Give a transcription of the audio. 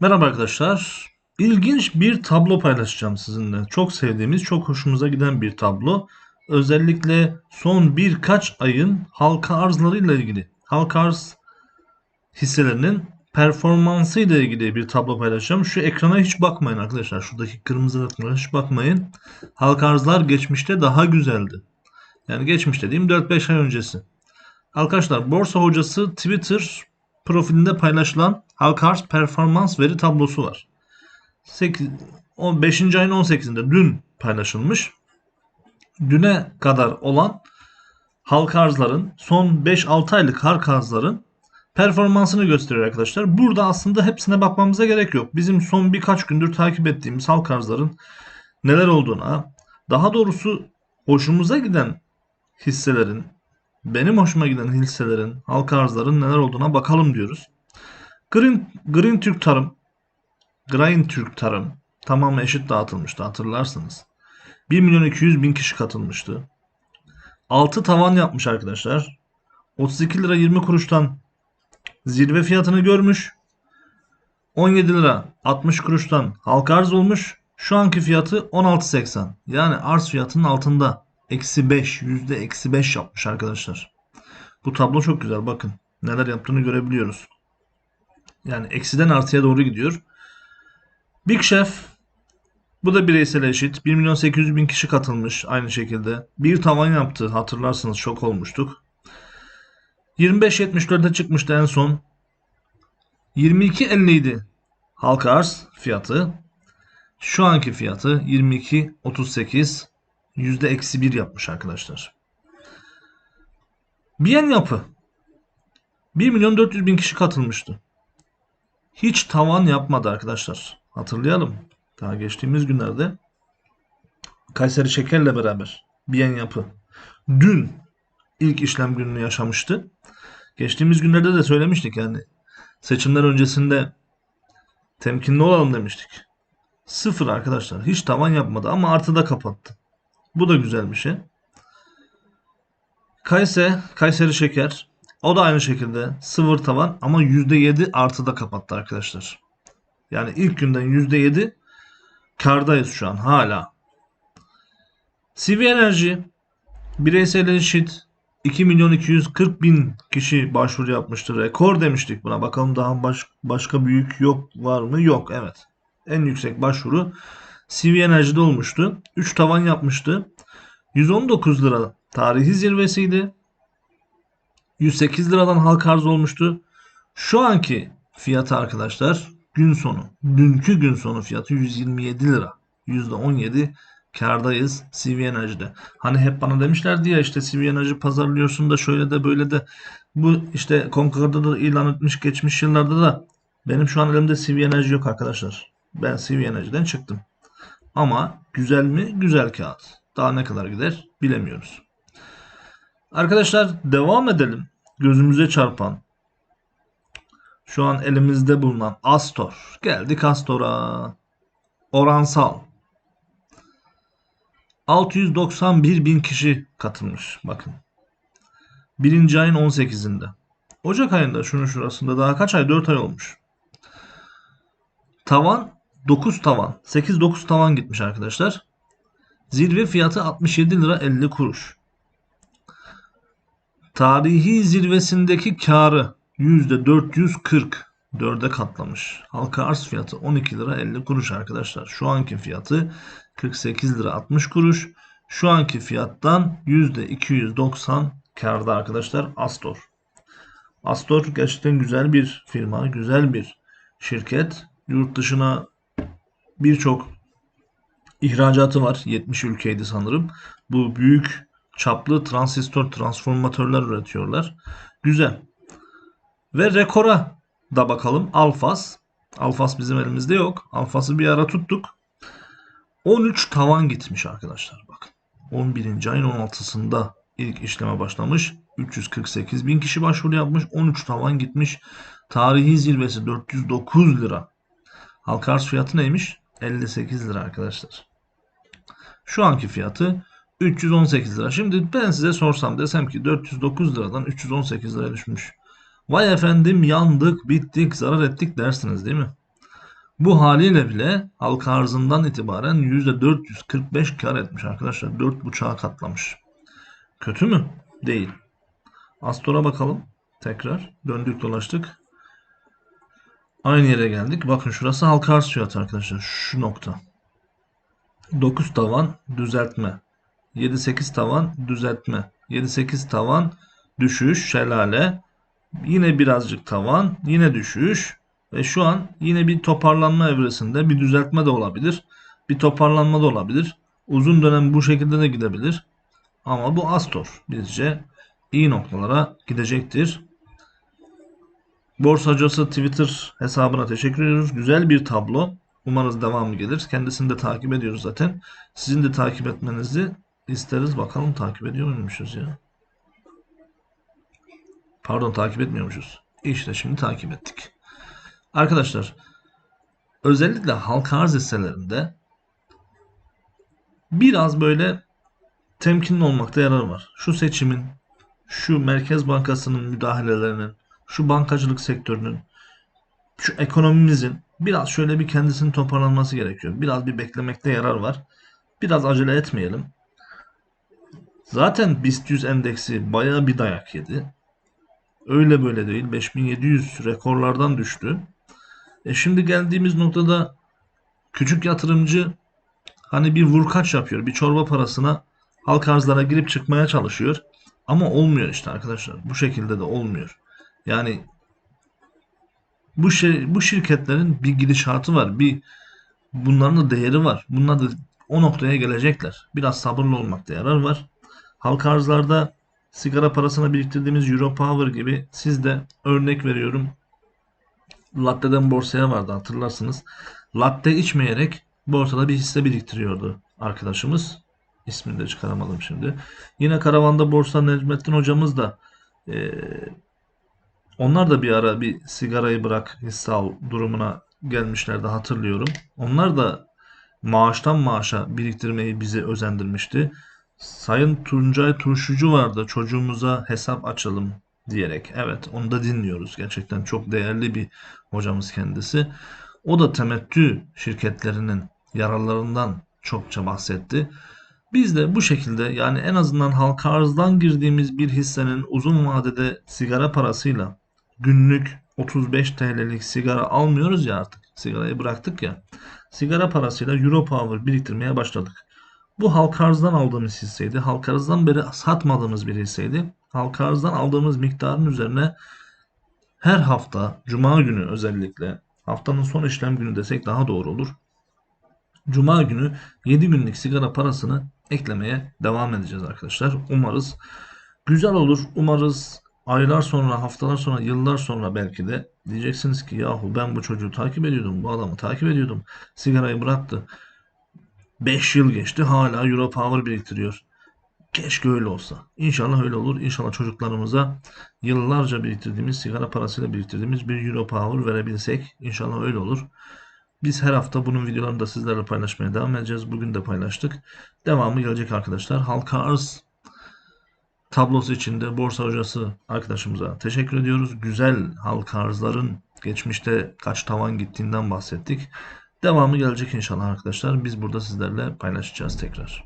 Merhaba arkadaşlar. İlginç bir tablo paylaşacağım sizinle. Çok sevdiğimiz, çok hoşumuza giden bir tablo. Özellikle son birkaç ayın halka arzlarıyla ilgili, halka arz hisselerinin performansı ile ilgili bir tablo paylaşacağım. Şu ekrana hiç bakmayın arkadaşlar. Şuradaki kırmızı ekranlara hiç bakmayın. Halka arzlar geçmişte daha güzeldi. Yani geçmiş dediğim 4-5 ay öncesi. Arkadaşlar Borsa Hocası Twitter profilinde paylaşılan halka arz performans veri tablosu var. 8, 5. ayın 18'inde dün paylaşılmış. Düne kadar olan halka arzların son 5-6 aylık halka arzların performansını gösteriyor arkadaşlar. Burada aslında hepsine bakmamıza gerek yok. Bizim son birkaç gündür takip ettiğimiz halka arzların neler olduğuna, daha doğrusu hoşumuza giden hisselerin, benim hoşuma giden hisselerin, halka arzların neler olduğuna bakalım diyoruz. Green, Green Türk Tarım, Green Türk Tarım tamamı eşit dağıtılmıştı hatırlarsınız. 1 milyon 200 bin kişi katılmıştı. 6 tavan yapmış arkadaşlar. 32 lira 20 kuruştan zirve fiyatını görmüş. 17 lira 60 kuruştan halka arz olmuş. Şu anki fiyatı 16.80. Yani arz fiyatının altında. Eksi 5. Yüzde eksi 5 yapmış arkadaşlar. Bu tablo çok güzel. Bakın neler yaptığını görebiliyoruz. Yani eksiden artıya doğru gidiyor. Big Chef bu da bireysel eşit. 1 milyon 800 bin kişi katılmış aynı şekilde. Bir tavan yaptı. Hatırlarsınız şok olmuştuk. 25.74'e çıkmıştı en son. 22.50 idi halka arz fiyatı. Şu anki fiyatı 22.38 yüzde eksi bir yapmış arkadaşlar. Biyen yapı 1 milyon 400 bin kişi katılmıştı. Hiç tavan yapmadı arkadaşlar. Hatırlayalım. Daha geçtiğimiz günlerde Kayseri Şeker'le beraber Biyen yapı dün ilk işlem gününü yaşamıştı. Geçtiğimiz günlerde de söylemiştik yani seçimler öncesinde temkinli olalım demiştik. Sıfır arkadaşlar. Hiç tavan yapmadı ama artıda kapattı. Bu da güzel bir şey. Kayse, Kayseri Şeker. O da aynı şekilde sıfır tavan ama %7 artıda kapattı arkadaşlar. Yani ilk günden %7 kardayız şu an hala. CV Enerji bireysel eşit 2 milyon 240 bin kişi başvuru yapmıştır. Rekor demiştik buna. Bakalım daha baş, başka büyük yok var mı? Yok evet. En yüksek başvuru CV Enerji'de olmuştu. 3 tavan yapmıştı. 119 lira tarihi zirvesiydi. 108 liradan halka arz olmuştu. Şu anki fiyatı arkadaşlar gün sonu, dünkü gün sonu fiyatı 127 lira. %17 kardayız CV Enerji'de. Hani hep bana demişlerdi ya işte CV Enerji pazarlıyorsun da şöyle de böyle de bu işte Concord'da da ilan etmiş geçmiş yıllarda da benim şu an elimde CV Enerji yok arkadaşlar. Ben CV Enerji'den çıktım. Ama güzel mi? Güzel kağıt. Daha ne kadar gider bilemiyoruz. Arkadaşlar devam edelim. Gözümüze çarpan şu an elimizde bulunan Astor. Geldik Astor'a. Oransal. 691 bin kişi katılmış. Bakın. Birinci ayın 18'inde. Ocak ayında şunun şurasında daha kaç ay? 4 ay olmuş. Tavan 9 tavan. 8-9 tavan gitmiş arkadaşlar. Zirve fiyatı 67 lira 50 kuruş. Tarihi zirvesindeki karı %440 4'e katlamış. Halka arz fiyatı 12 lira 50 kuruş arkadaşlar. Şu anki fiyatı 48 lira 60 kuruş. Şu anki fiyattan %290 karda arkadaşlar Astor. Astor gerçekten güzel bir firma, güzel bir şirket. Yurt dışına birçok ihracatı var. 70 ülkeydi sanırım. Bu büyük çaplı transistör transformatörler üretiyorlar. Güzel. Ve rekora da bakalım. Alfas. Alfas bizim elimizde yok. Alfas'ı bir ara tuttuk. 13 tavan gitmiş arkadaşlar. Bakın. 11. ayın 16'sında ilk işleme başlamış. 348 bin kişi başvuru yapmış. 13 tavan gitmiş. Tarihi zirvesi 409 lira. Halka arz fiyatı neymiş? 58 lira arkadaşlar. Şu anki fiyatı 318 lira. Şimdi ben size sorsam desem ki 409 liradan 318 liraya düşmüş. Vay efendim yandık, bittik, zarar ettik dersiniz değil mi? Bu haliyle bile halka arzından itibaren %445 kar etmiş arkadaşlar. 4.5'a katlamış. Kötü mü? Değil. Astor'a bakalım. Tekrar döndük dolaştık. Aynı yere geldik. Bakın şurası halka arz fiyatı arkadaşlar. Şu nokta. 9 tavan düzeltme. 7-8 tavan düzeltme. 7-8 tavan düşüş şelale. Yine birazcık tavan. Yine düşüş. Ve şu an yine bir toparlanma evresinde bir düzeltme de olabilir. Bir toparlanma da olabilir. Uzun dönem bu şekilde de gidebilir. Ama bu Astor bizce iyi noktalara gidecektir. Borsa Hocası Twitter hesabına teşekkür ediyoruz. Güzel bir tablo. Umarız devamı gelir. Kendisini de takip ediyoruz zaten. Sizin de takip etmenizi isteriz. Bakalım takip ediyor muymuşuz ya? Pardon takip etmiyormuşuz. İşte şimdi takip ettik. Arkadaşlar özellikle halka arz hisselerinde biraz böyle temkinli olmakta yarar var. Şu seçimin, şu Merkez Bankası'nın müdahalelerinin, şu bankacılık sektörünün, şu ekonomimizin biraz şöyle bir kendisini toparlanması gerekiyor. Biraz bir beklemekte yarar var. Biraz acele etmeyelim. Zaten BIST 100 endeksi bayağı bir dayak yedi. Öyle böyle değil. 5700 rekorlardan düştü. E şimdi geldiğimiz noktada küçük yatırımcı hani bir vurkaç yapıyor. Bir çorba parasına halk arzlara girip çıkmaya çalışıyor. Ama olmuyor işte arkadaşlar. Bu şekilde de olmuyor. Yani bu şey bu şirketlerin bir gidişatı var. Bir bunların da değeri var. Bunlar da o noktaya gelecekler. Biraz sabırlı olmakta yarar var. Halk arzlarda sigara parasına biriktirdiğimiz Euro Power gibi siz de örnek veriyorum. Latte'den borsaya vardı hatırlarsınız. Latte içmeyerek borsada bir hisse biriktiriyordu arkadaşımız. İsmini de çıkaramadım şimdi. Yine karavanda borsa Necmettin hocamız da e, onlar da bir ara bir sigarayı bırak hisse al durumuna gelmişlerdi hatırlıyorum. Onlar da maaştan maaşa biriktirmeyi bize özendirmişti. Sayın Tuncay Turşucu vardı çocuğumuza hesap açalım diyerek. Evet onu da dinliyoruz. Gerçekten çok değerli bir hocamız kendisi. O da temettü şirketlerinin yararlarından çokça bahsetti. Biz de bu şekilde yani en azından halka arzdan girdiğimiz bir hissenin uzun vadede sigara parasıyla günlük 35 TL'lik sigara almıyoruz ya artık. Sigarayı bıraktık ya. Sigara parasıyla Euro Power biriktirmeye başladık. Bu halka arzdan aldığımız hisseydi. Halka arzdan beri satmadığımız bir hisseydi. Halka arzdan aldığımız miktarın üzerine her hafta Cuma günü özellikle haftanın son işlem günü desek daha doğru olur. Cuma günü 7 günlük sigara parasını eklemeye devam edeceğiz arkadaşlar. Umarız güzel olur. Umarız aylar sonra, haftalar sonra, yıllar sonra belki de diyeceksiniz ki yahu ben bu çocuğu takip ediyordum, bu adamı takip ediyordum. Sigarayı bıraktı. 5 yıl geçti hala Euro Power biriktiriyor. Keşke öyle olsa. İnşallah öyle olur. İnşallah çocuklarımıza yıllarca biriktirdiğimiz sigara parasıyla biriktirdiğimiz bir Euro Power verebilsek. İnşallah öyle olur. Biz her hafta bunun videolarını da sizlerle paylaşmaya devam edeceğiz. Bugün de paylaştık. Devamı gelecek arkadaşlar. Halka arz tablosu içinde borsa hocası arkadaşımıza teşekkür ediyoruz. Güzel halka arzların geçmişte kaç tavan gittiğinden bahsettik. Devamı gelecek inşallah arkadaşlar. Biz burada sizlerle paylaşacağız tekrar.